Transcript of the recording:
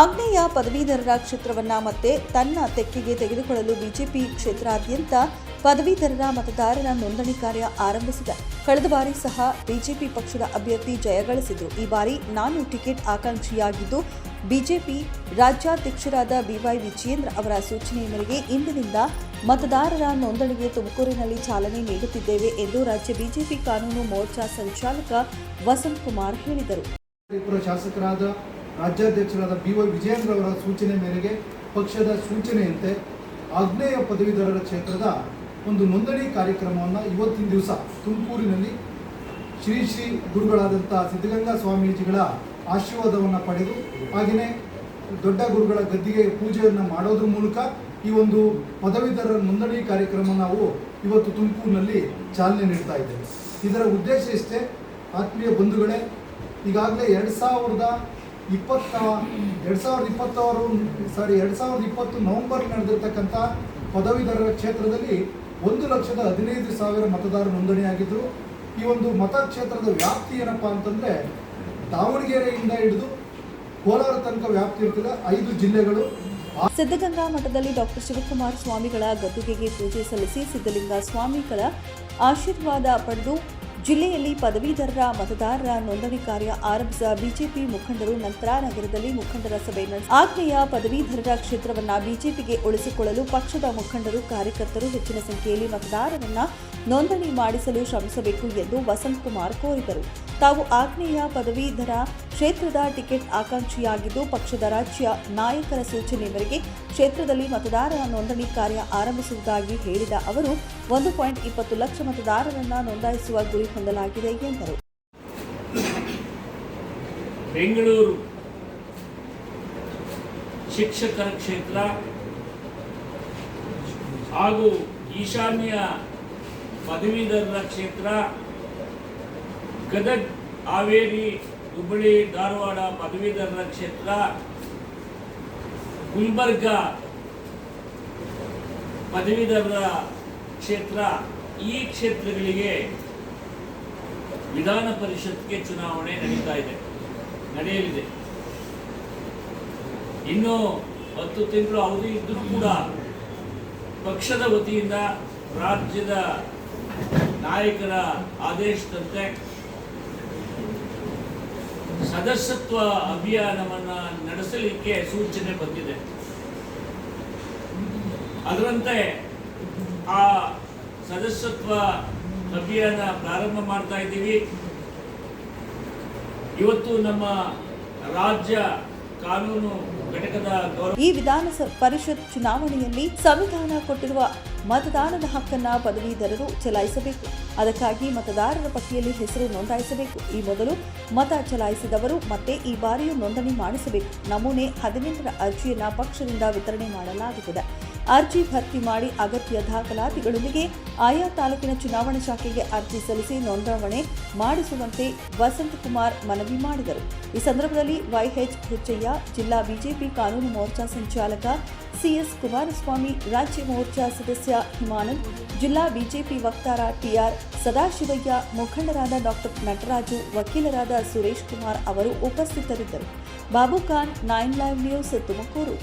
ಆಗ್ನೇಯ ಪದವೀಧರರ ಕ್ಷೇತ್ರವನ್ನ ಮತ್ತೆ ತನ್ನ ತೆಕ್ಕೆಗೆ ತೆಗೆದುಕೊಳ್ಳಲು ಬಿಜೆಪಿ ಕ್ಷೇತ್ರಾದ್ಯಂತ ಪದವೀಧರರ ಮತದಾರರ ನೋಂದಣಿ ಕಾರ್ಯ ಆರಂಭಿಸಿದೆ. ಕಳೆದ ಬಾರಿ ಸಹ ಬಿಜೆಪಿ ಪಕ್ಷದ ಅಭ್ಯರ್ಥಿ ಜಯಗಳಿಸಿದ್ರು ಈ ಬಾರಿ ನಾನು ಟಿಕೆಟ್ ಆಕಾಂಕ್ಷಿಯಾಗಿದ್ದು ಬಿಜೆಪಿ ರಾಜ್ಯಾಧ್ಯಕ್ಷರಾದ ಬಿವೈ ವಿಜಯೇಂದ್ರ ಅವರ ಸೂಚನೆಯ ಮೇರೆಗೆ ಇಂದಿನಿಂದ ಮತದಾರರ ನೋಂದಣಿಗೆ ತುಮಕೂರಿನಲ್ಲಿ ಚಾಲನೆ ನೀಡುತ್ತಿದ್ದೇವೆ ಎಂದು ರಾಜ್ಯ ಬಿಜೆಪಿ ಕಾನೂನು ಮೋರ್ಚಾ ಸಂಚಾಲಕ ವಸಂತ್ ಕುಮಾರ್ ಹೇಳಿದರು. ಶಾಸಕರಾದ ರಾಜ್ಯಾಧ್ಯಕ್ಷರಾದ ಬಿ ವೈ ವಿಜಯೇಂದ್ರ ಅವರ ಸೂಚನೆ ಮೇರೆಗೆ ಪಕ್ಷದ ಸೂಚನೆಯಂತೆ ಆಗ್ನೇಯ ಪದವೀಧರರ ಕ್ಷೇತ್ರದ ಒಂದು ನೋಂದಣಿ ಕಾರ್ಯಕ್ರಮವನ್ನು ಇವತ್ತಿನ ದಿವಸ ತುಮಕೂರಿನಲ್ಲಿ ಶ್ರೀ ಶ್ರೀ ಗುರುಗಳಾದಂಥ ಸಿದ್ಧಗಂಗಾ ಸ್ವಾಮೀಜಿಗಳ ಆಶೀರ್ವಾದವನ್ನು ಪಡೆದು, ಹಾಗೆಯೇ ದೊಡ್ಡ ಗುರುಗಳ ಗದ್ದಿಗೆ ಪೂಜೆಯನ್ನು ಮಾಡೋದ್ರ ಮೂಲಕ ಈ ಒಂದು ಪದವೀಧರರ ನೋಂದಣಿ ಕಾರ್ಯಕ್ರಮ ನಾವು ಇವತ್ತು ತುಮಕೂರಿನಲ್ಲಿ ಚಾಲನೆ ನೀಡ್ತಾ ಇದ್ದೇವೆ. ಇದರ ಉದ್ದೇಶ ಇಷ್ಟೇ, ಆತ್ಮೀಯ ಬಂಧುಗಳೇ, ಈಗಾಗಲೇ ಎರಡು ಸಾವಿರದ ಇಪ್ಪತ್ತ, ಎರಡು ಸಾವಿರದ ಇಪ್ಪತ್ತಾರು, ಸಾರಿ, ಎರಡು ಸಾವಿರದ ಇಪ್ಪತ್ತು ನವೆಂಬರ್ ನಡೆದಿರ್ತಕ್ಕಂಥ ಪದವೀಧರರ ಕ್ಷೇತ್ರದಲ್ಲಿ ಒಂದು ಲಕ್ಷದ ಹದಿನೈದು ಸಾವಿರ ಮತದಾರ ನೋಂದಣಿಯಾಗಿದ್ದರು ಈ ಒಂದು ಮತಕ್ಷೇತ್ರದ ವ್ಯಾಪ್ತಿ ಏನಪ್ಪ ಅಂತಂದರೆ ದಾವಣಗೆರೆಯಿಂದ ಹಿಡಿದು ಕೋಲಾರ ತನಕ ವ್ಯಾಪ್ತಿ ಇರ್ತದೆ ಐದು ಜಿಲ್ಲೆಗಳು. ಸಿದ್ಧಗಂಗಾ ಮಠದಲ್ಲಿ ಡಾಕ್ಟರ್ ಶಿವಕುಮಾರ ಸ್ವಾಮಿಗಳ ಗದ್ದುಗೆಗೆ ಪೂಜೆ ಸಲ್ಲಿಸಿ ಸಿದ್ಧಲಿಂಗ ಸ್ವಾಮಿಗಳ ಆಶೀರ್ವಾದ ಪಡೆದು ಜಿಲ್ಲೆಯಲ್ಲಿ ಪದವೀಧರರ ಮತದಾರರ ನೋಂದಣಿ ಕಾರ್ಯ ಆರಂಭಿಸಿದ ಬಿಜೆಪಿ ಮುಖಂಡರು ನಂತರ ನಗರದಲ್ಲಿ ಮುಖಂಡರ ಸಭೆ ನಡೆಸಿ ಆಗ್ನೇಯ ಪದವೀಧರರ ಕ್ಷೇತ್ರವನ್ನ ಬಿಜೆಪಿಗೆ ಉಳಿಸಿಕೊಳ್ಳಲು ಪಕ್ಷದ ಮುಖಂಡರು ಕಾರ್ಯಕರ್ತರು ಹೆಚ್ಚಿನ ಸಂಖ್ಯೆಯಲ್ಲಿ ಮತದಾರರನ್ನ ನೋಂದಣಿ ಮಾಡಿಸಲು ಶ್ರಮಿಸಬೇಕು ಎಂದು ವಸಂತ್ ಕುಮಾರ್ ಕೋರಿದರು. ತಾವು ಆಗ್ನೇಯ ಪದವೀಧರ ಕ್ಷೇತ್ರದ ಟಿಕೆಟ್ ಆಕಾಂಕ್ಷಿಯಾಗಿದ್ದು, ಪಕ್ಷದ ರಾಜ್ಯ ನಾಯಕರ ಸೂಚನೆ ಮೇರೆಗೆ ಕ್ಷೇತ್ರದಲ್ಲಿ ಮತದಾರರ ನೋಂದಣಿ ಕಾರ್ಯ ಆರಂಭಿಸುವುದಾಗಿ ಹೇಳಿದ ಅವರು, ಒಂದು ಪಾಯಿಂಟ್ ಇಪ್ಪತ್ತು ಲಕ್ಷ ಮತದಾರರನ್ನ ನೋಂದಾಯಿಸುವ ಗುರಿ ಹೊಂದಲಾಗಿದೆ ಎಂದರು. ಬೆಂಗಳೂರು ಶಿಕ್ಷಕರ ಕ್ಷೇತ್ರ ಹಾಗೂ ಈಶಾನ್ಯ ಪದವೀಧರರ ಕ್ಷೇತ್ರ ಗದಗ್ ಹಾವೇರಿ ಹುಬ್ಬಳ್ಳಿ ಧಾರವಾಡ ಪದವೀಧರರ ಕ್ಷೇತ್ರ ಗುಲ್ಬರ್ಗ ಪದವೀಧರರ ಕ್ಷೇತ್ರ ಈ ಕ್ಷೇತ್ರಗಳಿಗೆ ವಿಧಾನ ಪರಿಷತ್ಗೆ ಚುನಾವಣೆ ನಡೀತಾ ಇದೆ, ನಡೆಯಲಿದೆ. ಇನ್ನು ಹತ್ತು ತಿಂಗಳು ಅವಧಿ ಇದ್ದರೂ ಕೂಡ ಪಕ್ಷದ ವತಿಯಿಂದ ರಾಜ್ಯದ ನಾಯಕರ ಆದೇಶದಂತೆ ಸದಸ್ಯತ್ವ ಅಭಿಯಾನವನ್ನ ನಡೆಸಲಿಕ್ಕೆ ಸೂಚನೆ ಬಂದಿದೆ. ಅದರಂತೆ ಆ ಸದಸ್ಯತ್ವ ಅಭಿಯಾನ ಪ್ರಾರಂಭ ಮಾಡ್ತಾ ಇದ್ದೀವಿ. ಇವತ್ತು ನಮ್ಮ ರಾಜ್ಯ ಕಾನೂನು ಈ ವಿಧಾನ ಪರಿಷತ್ ಚುನಾವಣೆಯಲ್ಲಿ ಸಂವಿಧಾನ ಕೊಟ್ಟಿರುವ ಮತದಾನದ ಹಕ್ಕನ್ನ ಪದವೀಧರರು ಚಲಾಯಿಸಬೇಕು. ಅದಕ್ಕಾಗಿ ಮತದಾರರ ಪಟ್ಟಿಯಲ್ಲಿ ಹೆಸರು ನೋಂದಾಯಿಸಬೇಕು. ಈ ಮೊದಲು ಮತ ಚಲಾಯಿಸಿದವರು ಮತ್ತೆ ಈ ಬಾರಿಯೂ ನೋಂದಣಿ ಮಾಡಿಸಬೇಕು. ನಮೂನೆ ಹದಿನೆಂಟರ ಅರ್ಜಿಯನ್ನ ಪಕ್ಷದಿಂದ ವಿತರಣೆ ಮಾಡಲಾಗುತ್ತದೆ. ಅರ್ಜಿ ಭರ್ತಿ ಮಾಡಿ ಅಗತ್ಯ ದಾಖಲಾತಿಗಳೊಂದಿಗೆ ಆಯಾ ತಾಲೂಕಿನ ಚುನಾವಣಾ ಶಾಖೆಗೆ ಅರ್ಜಿ ಸಲ್ಲಿಸಿ ನೋಂದಾವಣೆ ಮಾಡಿಸುವಂತೆ ವಸಂತಕುಮಾರ್ ಮನವಿ ಮಾಡಿದರು. ಈ ಸಂದರ್ಭದಲ್ಲಿ ವೈಎಚ್ ಹುಚ್ಚಯ್ಯ ಜಿಲ್ಲಾ ಬಿಜೆಪಿ ಕಾನೂನು ಮೋರ್ಚಾ ಸಂಚಾಲಕ ಸಿಎಸ್ ಕುಮಾರಸ್ವಾಮಿ, ರಾಜ್ಯ ಮೋರ್ಚಾ ಸದಸ್ಯ ಹಿಮಾನಂದ್, ಜಿಲ್ಲಾ ಬಿಜೆಪಿ ವಕ್ತಾರ ಟಿಆರ್ ಸದಾಶಿವಯ್ಯ, ಮುಖಂಡರಾದ ಡಾಕ್ಟರ್ ನಟರಾಜು, ವಕೀಲರಾದ ಸುರೇಶ್ ಕುಮಾರ್ ಅವರು ಉಪಸ್ಥಿತರಿದ್ದರು. Babu Khan, nine live news Tumakuru.